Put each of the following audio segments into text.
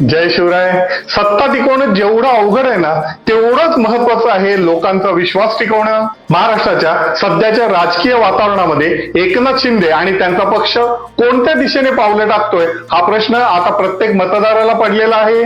जय शिवराय. सत्ता टिकवणं जेवढं अवघड आहे ना तेवढंच महत्वाचं आहे लोकांचा विश्वास टिकवणं. महाराष्ट्राच्या सध्याच्या राजकीय वातावरणामध्ये एकनाथ शिंदे आणि त्यांचा पक्ष कोणत्या दिशेने पावलं टाकतोय हा प्रश्न आता प्रत्येक मतदाराला पडलेला आहे.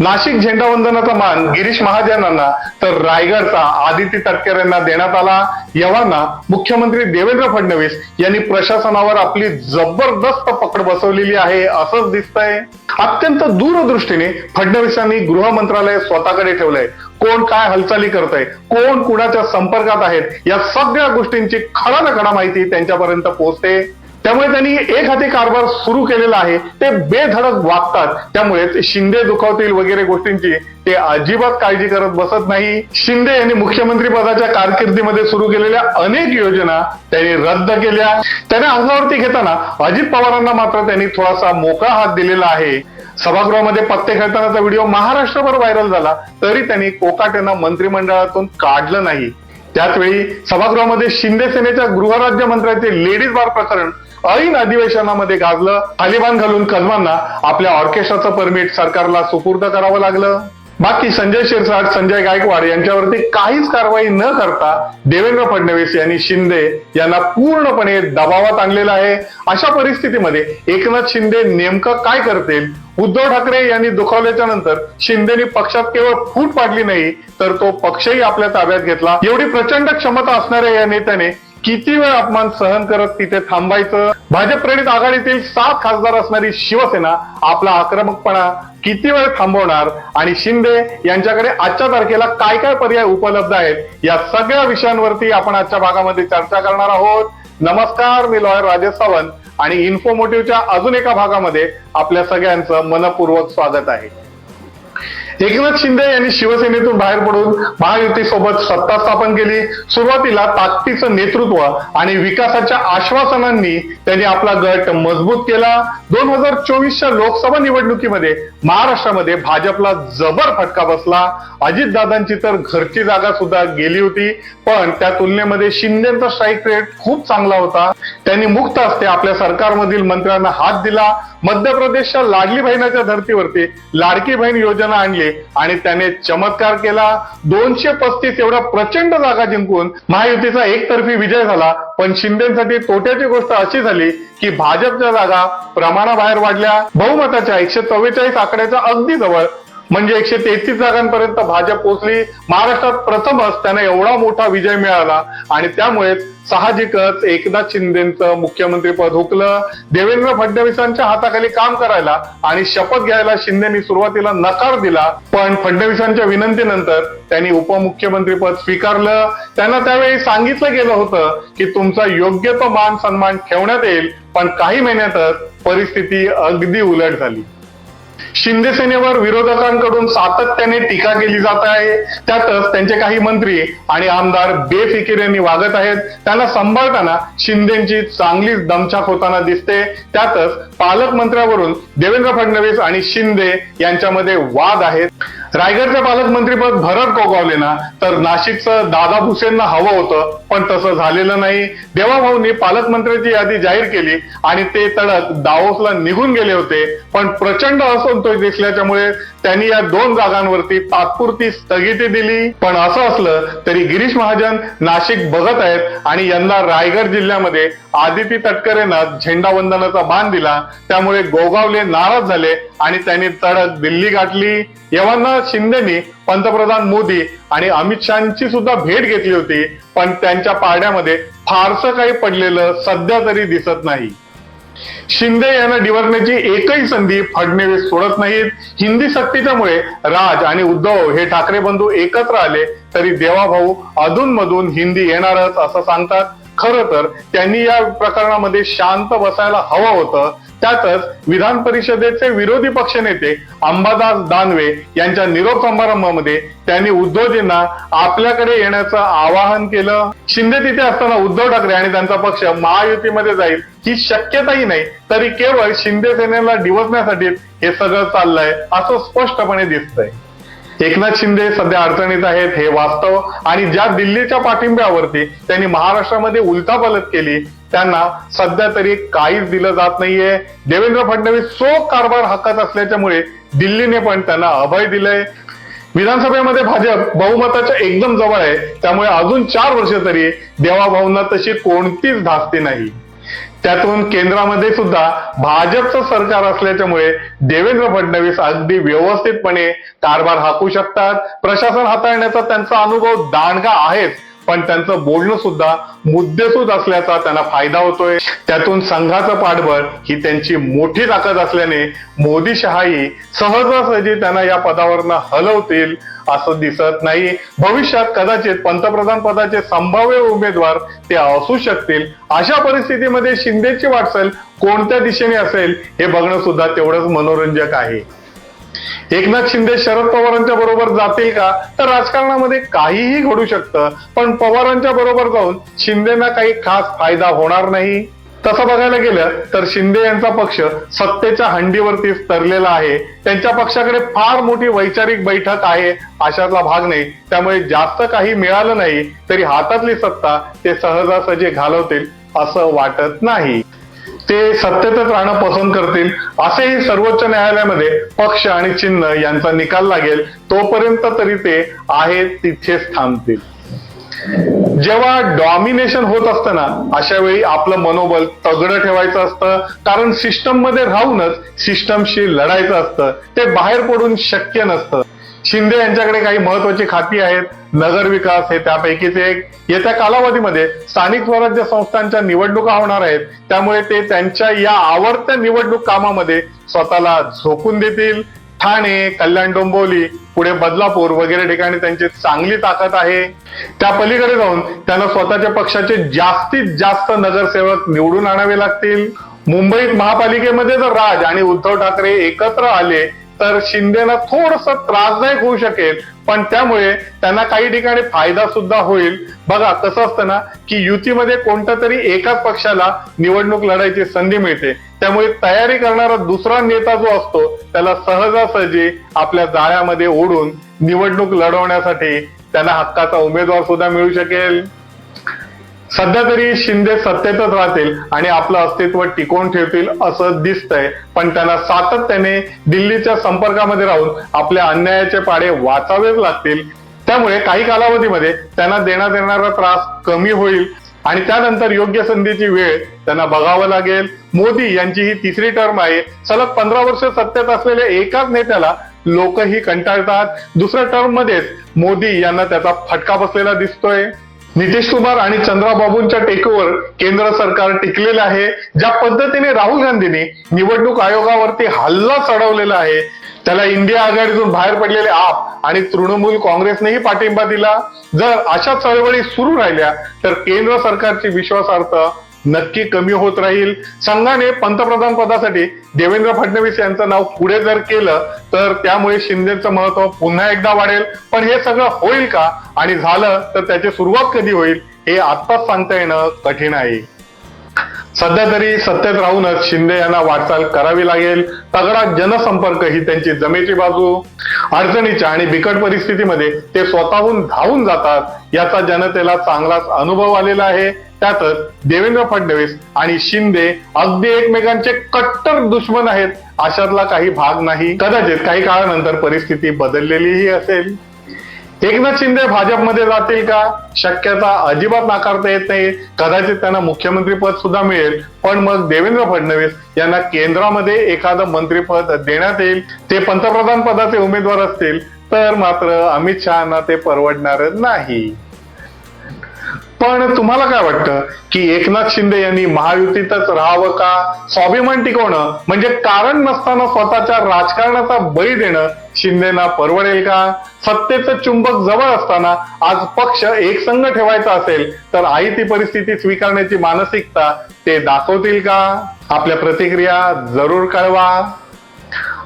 नाशिक झेंडावंदनाचा मान गिरीश महाजनांना तर रायगडचा आदित्य तटकर यांना देण्यात आला. यवांना मुख्यमंत्री देवेंद्र फडणवीस यांनी प्रशासनावर आपली जबरदस्त पकड बसवलेली आहे असंच दिसतंय. अत्यंत दूरदृष्टीने फडणवीसांनी गृह मंत्रालय स्वतःकडे ठेवलंय. कोण काय हालचाली करतंय कोण कुणाच्या संपर्कात आहेत या सगळ्या गोष्टींची खडा न खडा माहिती त्यांच्यापर्यंत पोहोचते. त्यामुळे त्यांनी एक हाती कारभार सुरू केलेला आहे. ते बेधडक वागतात. त्यामुळे शिंदे दुखावतील वगैरे गोष्टींची ते अजिबात काळजी करत बसत नाही. शिंदे यांनी मुख्यमंत्री पदाच्या कारकिर्दीमध्ये सुरू केलेल्या अनेक योजना त्यांनी रद्द केल्या. त्याने अंगावरती घेताना अजित पवारांना मात्र त्यांनी थोडासा मोकळा हात दिलेला आहे. सभागृहामध्ये पत्ते खेळतानाचा व्हिडिओ महाराष्ट्रभर व्हायरल झाला तरी त्यांनी कोकाट्यांना मंत्रिमंडळातून काढलं नाही. त्याचवेळी सभागृहामध्ये शिंदे सेनेच्या गृहराज्य मंत्र्याचे लेडीज बार प्रकरण ऐन अधिवेशनामध्ये गाजलं तालिबान घालून कदमांना आपल्या ऑर्केस्ट्राचं परमिट सरकारला सुपूर्द करावं लागलं. बाकी संजय शिरसाट संजय गायकवाड यांच्यावरती काहीच कारवाई न करता देवेंद्र फडणवीस यांनी शिंदे यांना पूर्णपणे दबावात आणलेलं आहे. अशा परिस्थितीमध्ये एकनाथ शिंदे नेमकं काय करतील? उद्धव ठाकरे यांनी दुखावल्याच्या नंतर शिंदेनी पक्षात केवळ फूट पाडली नाही तर तो पक्षही आपल्या ताब्यात घेतला. एवढी प्रचंड क्षमता असणाऱ्या या नेत्याने किती वेळ अपमान सहन करत तिथे थांबायचं? भाजप प्रणित आघाडीतील सात खासदार असणारी शिवसेना आपला आक्रमकपणा किती वेळ थांबवणार? आणि शिंदे यांच्याकडे आजच्या तारखेला काय काय पर्याय उपलब्ध आहेत? या सगळ्या विषयांवरती आपण आजच्या भागामध्ये चर्चा करणार आहोत. नमस्कार मी लॉयर राजेश सावंत आणि इन्फोमोटिव्हच्या अजून एका भागामध्ये आपल्या सगळ्यांचं मनपूर्वक स्वागत आहे. एकनाथ शिंदे यांनी शिवसेनेतून बाहेर पडून महायुती सोबत सत्ता स्थापन केली. सुरुवातीला ताकदीचं नेतृत्व आणि विकासाच्या आश्वासनांनी त्यांनी आपला गट मजबूत केला. दोन हजार चोवीसच्या लोकसभा निवडणुकीमध्ये महाराष्ट्रामध्ये भाजपला जबर फटका बसला. अजितदादांची तर घरची जागा सुद्धा गेली होती पण त्या तुलनेमध्ये शिंदेचा स्ट्राईक रेट खूप चांगला होता. त्यांनी मुक्त असते आपल्या सरकारमधील मंत्र्यांना हात दिला. मध्य प्रदेशच्या लाडली बहिणाच्या धर्तीवरती लाडकी बहीण योजना आणली. आणि त्याने चमत्कार केला. दोनशे पस्तीस एवढ्या प्रचंड जागा जिंकून महायुतीचा एकतर्फी विजय झाला. पण शिंदेसाठी तोट्याची गोष्ट अशी झाली की भाजपच्या जागा प्रमाणाबाहेर वाढल्या. बहुमताच्या एकशे चव्वेचाळीस आकड्याच्या अगदी जवळ म्हणजे एकशे तेहतीस जागांपर्यंत भाजप पोहोचली. महाराष्ट्रात प्रथमच त्यांना एवढा मोठा विजय मिळाला आणि त्यामुळे साहजिकच एकनाथ शिंदेचं मुख्यमंत्रीपद हुकलं. देवेंद्र फडणवीसांच्या हाताखाली काम करायला आणि शपथ घ्यायला शिंदेनी सुरुवातीला नकार दिला. पण फडणवीसांच्या विनंतीनंतर त्यांनी उपमुख्यमंत्रीपद स्वीकारलं. त्यांना त्यावेळी सांगितलं गेलं होतं की तुमचा योग्य तो मान सन्मान ठेवण्यात येईल पण काही महिन्यातच परिस्थिती अगदी उलट झाली. शिंदे सेनेवर विरोधकांकडून सातत्याने टीका केली जात आहे. त्यातच त्यांचे काही मंत्री आणि आमदार बेफिकिरीने वागत आहेत. त्यांना सांभाळताना शिंदेची चांगलीच दमछाक होताना दिसते. त्यातच पालकमंत्र्यावरून देवेंद्र फडणवीस आणि शिंदे यांच्यामध्ये वाद आहेत. रायगडचं पालकमंत्रीपद भरत गोगावले ना तर नाशिकचं दादा भुसेंना हवं होतं पण तसं झालेलं नाही. देवाभाऊंनी पालकमंत्र्याची यादी जाहीर केली आणि ते तडक दावोसला निघून गेले होते. पण प्रचंड असंतोष दिसल्याच्यामुळे त्यांनी या दोन जागांवरती तात्पुरती स्थगिती दिली. पण असं असलं तरी गिरीश महाजन नाशिक बघत आहेत आणि यंदा रायगड जिल्ह्यामध्ये आदिती तटकरेनं झेंडावंदनाचा मान दिला. त्यामुळे गोगावले नाराज झाले आणि त्यांनी तडक दिल्ली गाठली. यवांना शिंदेनी पंतप्रधान मोदी आणि अमित शहाची सुद्धा भेट घेतली होती. पण त्यांच्या पारड्यामध्ये फारसं काही पडलेलं सध्या तरी दिसत नाही. शिंदे यांना डिवरण्याची एकही संधी फडणवीस सोडत नाहीत. हिंदी सक्तीच्यामुळे राज आणि उद्धव हे ठाकरे बंधू एकत्र आले तरी देवाभाऊ अधूनमधून हिंदी येणारच असं सांगतात. खरं तर त्यांनी या प्रकरणामध्ये शांत बसायला हवं होतं. त्यातच विधान परिषदेचे विरोधी पक्षनेते अंबादास दानवे यांच्या निरोप समारंभामध्ये त्यांनी उद्धवजींना आपल्याकडे येण्याचं आवाहन केलं. शिंदे तिथे असताना उद्धव ठाकरे आणि त्यांचा पक्ष महायुतीमध्ये जाईल ही शक्यताही नाही तरी केवळ शिंदे सेनेला डिवचण्यासाठी हे सगळं चाललंय असं स्पष्टपणे दिसतंय. एकनाथ शिंदे सध्या अडचणीत आहेत हे वास्तव आणि ज्या दिल्लीच्या पाठिंब्यावरती त्यांनी महाराष्ट्रामध्ये उलथापालट केली त्यांना सध्या तरी काहीच दिलं जात नाहीये. देवेंद्र फडणवीस सो कारभार हाकत असल्याच्यामुळे दिल्लीने पण त्यांना अभय दिलंय. विधानसभेमध्ये भाजप बहुमताच्या एकदम जवळ आहे. त्यामुळे अजून चार वर्ष तरी देवाभाऊंना तशी कोणतीच धास्ती नाही. त्यातून केंद्रामध्ये सुद्धा भाजपचं सरकार असल्याच्यामुळे देवेंद्र फडणवीस अगदी व्यवस्थितपणे कारभार हाकू शकतात. प्रशासन हाताळण्याचा त्यांचा अनुभव दांडगा आहेच. पण त्यांचं बोलणं सुद्धा मुद्देसूद असल्याचा त्यांना फायदा होतोय. त्यातून संघाचं पाठबळ ही त्यांची मोठी ताकद असल्याने मोदी शहाही सहजासहजी त्यांना या पदावरनं हलवतील असं दिसत नाही. भविष्यात कदाचित पंतप्रधान पदाचे संभाव्य उमेदवार ते असू शकतील. अशा परिस्थितीमध्ये शिंदेची वाटचाल कोणत्या दिशेने असेल हे बघणं सुद्धा तेवढंच मनोरंजक आहे. एकनाथ शिंदे शरद पवारांच्या बरोबर जातील का? तर राजकारणामध्ये काहीही घडू शकतं पण पवारांच्या बरोबर जाऊन शिंदेना काही खास फायदा होणार नाही. तसं बघायला गेलं तर शिंदे यांचा पक्ष सत्तेच्या हंडीवरती तरलेला आहे. त्यांच्या पक्षाकडे फार मोठी वैचारिक बैठक आहे अशातला भाग नाही. त्यामुळे जास्त काही मिळालं नाही तरी हातातली सत्ता ते सहजासहजी घालवतील असं वाटत नाही. ते सत्तेतच राहणं पसंत करतील असेही सर्वोच्च न्यायालयामध्ये पक्ष आणि चिन्ह यांचा निकाल लागेल तोपर्यंत तरी ते आहेत तिथेच थांबतील. जेव्हा डॉमिनेशन होत असतं ना अशा वेळी आपलं मनोबल तगडं ठेवायचं असतं कारण सिस्टममध्ये राहूनच सिस्टमशी लढायचं असतं ते बाहेर पडून शक्य नसतं. शिंदे यांच्याकडे काही महत्वाची खाती आहेत नगर विकास हे त्यापैकीच एक. येत्या कालावधीमध्ये स्थानिक स्वराज्य संस्थांच्या निवडणुका होणार आहेत. त्यामुळे ते त्यांच्या या आवडत्या निवडणूक कामामध्ये स्वतःला झोकून देतील. ठाणे कल्याण डोंबिवली पुढे बदलापूर वगैरे ठिकाणी त्यांची चांगली ताकद आहे. त्या पलीकडे जाऊन त्यांना स्वतःच्या पक्षाचे जास्तीत जास्त नगरसेवक निवडून आणावे लागतील. मुंबईत महापालिकेमध्ये जर राज आणि उद्धव ठाकरे एकत्र आले तर शिंदेना थोडस त्रासदायक होऊ शकेल पण त्यामुळे त्यांना काही ठिकाणी फायदा सुद्धा होईल. बघा कसं असतं ना की युतीमध्ये कोणत्या तरी एकाच पक्षाला निवडणूक लढायची संधी मिळते. त्यामुळे तयारी करणारा दुसरा नेता जो असतो त्याला सहजासहजी आपल्या जाळ्यामध्ये ओढून निवडणूक लढवण्यासाठी त्यांना हक्काचा उमेदवार सुद्धा मिळू शकेल. सध्या तरी शिंदे सत्तेतच राहतील आणि आपलं अस्तित्व टिकवून ठेवतील असं दिसतंय. पण त्यांना सातत्याने दिल्लीच्या संपर्कामध्ये राहून आपल्या अन्यायाचे पाडे वाचावेच लागतील. त्यामुळे काही कालावधीमध्ये त्यांना देण्यात येणारा त्रास कमी होईल आणि त्यानंतर योग्य संधीची वेळ त्यांना बघावं लागेल. मोदी यांची ही तिसरी टर्म आहे. सलग पंधरा वर्ष सत्तेत असलेल्या एकाच नेत्याला लोकही कंटाळतात. दुसऱ्या टर्म मध्येच मोदी यांना त्याचा फटका बसलेला दिसतोय. नितीश कुमार आणि चंद्राबाबूंच्या टेकेवर केंद्र सरकार टिकलेलं आहे. ज्या पद्धतीने राहुल गांधींनी निवडणूक आयोगावरती हल्ला चढवलेला आहे त्याला इंडिया आघाडीतून बाहेर पडलेले आप आणि तृणमूल काँग्रेसनेही पाठिंबा दिला. जर अशा चळवळी सुरू राहिल्या तर केंद्र सरकारची विश्वासार्थ नक्की कमी होत राहील. संघाने पंतप्रधान पदासाठी देवेंद्र फडणवीस यांचं नाव पुढे जर केलं तर त्यामुळे शिंदेचं महत्त्व पुन्हा एकदा वाढेल. पण हे सगळं होईल का? आणि झालं तर त्याची सुरुवात कधी होईल हे आत्ताच सांगता येणं कठीण आहे. सध्या तरी सत्तेत राहूनच शिंदे यांना वाटचाल करावी लागेल. तगडा जनसंपर्क ही त्यांची जमेची बाजू. अडचणीच्या आणि बिकट परिस्थितीमध्ये ते स्वतःहून धावून जातात याचा जनतेला चांगलाच अनुभव आलेला आहे. त्यातच देवेंद्र फडणवीस आणि शिंदे अगदी एकमेकांचे कट्टर दुश्मन आहेत अशातला काही भाग नाही. कदाचित काही काळानंतर परिस्थिती बदललेलीही असेल. एकनाथ शिंदे भाजपमध्ये जातील का? शक्यता अजिबात नाकारता येत नाही. कदाचित त्यांना मुख्यमंत्री पद सुद्धा मिळेल. पण मग देवेंद्र फडणवीस यांना केंद्रामध्ये एखादं मंत्रीपद देण्यात येईल. ते पंतप्रधान पदाचे उमेदवार असतील. तर मात्र अमित शहाना ते परवडणार नाही. पण तुम्हाला काय वाटतं की एकनाथ शिंदे यांनी महायुतीतच राहावं का? स्वाभिमान टिकवणं म्हणजे कारण नसताना स्वतःच्या राजकारणाचा बळी देणं शिंदेना परवडेल का? सत्तेचं चुंबक जवळ असताना आज पक्ष एकसंघ ठेवायचा असेल तर आई ती परिस्थिती स्वीकारण्याची मानसिकता ते दाखवतील का? आपल्या प्रतिक्रिया जरूर कळवा.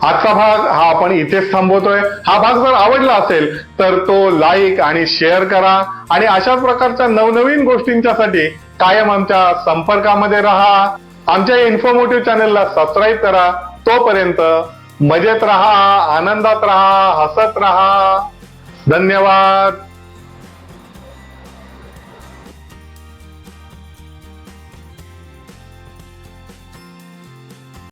आजचा भाग हा आपण इथेच थांबवतोय. हा भाग जर आवडला असेल तर तो लाईक आणि शेअर करा. आणि अशाच प्रकारच्या नवनवीन गोष्टींच्यासाठी कायम आमच्या संपर्कामध्ये राहा. आमच्या इन्फॉर्मेटिव्ह चॅनलला सबस्क्राईब करा. तोपर्यंत मजेत राहा आनंदात राहा हसत राहा. धन्यवाद.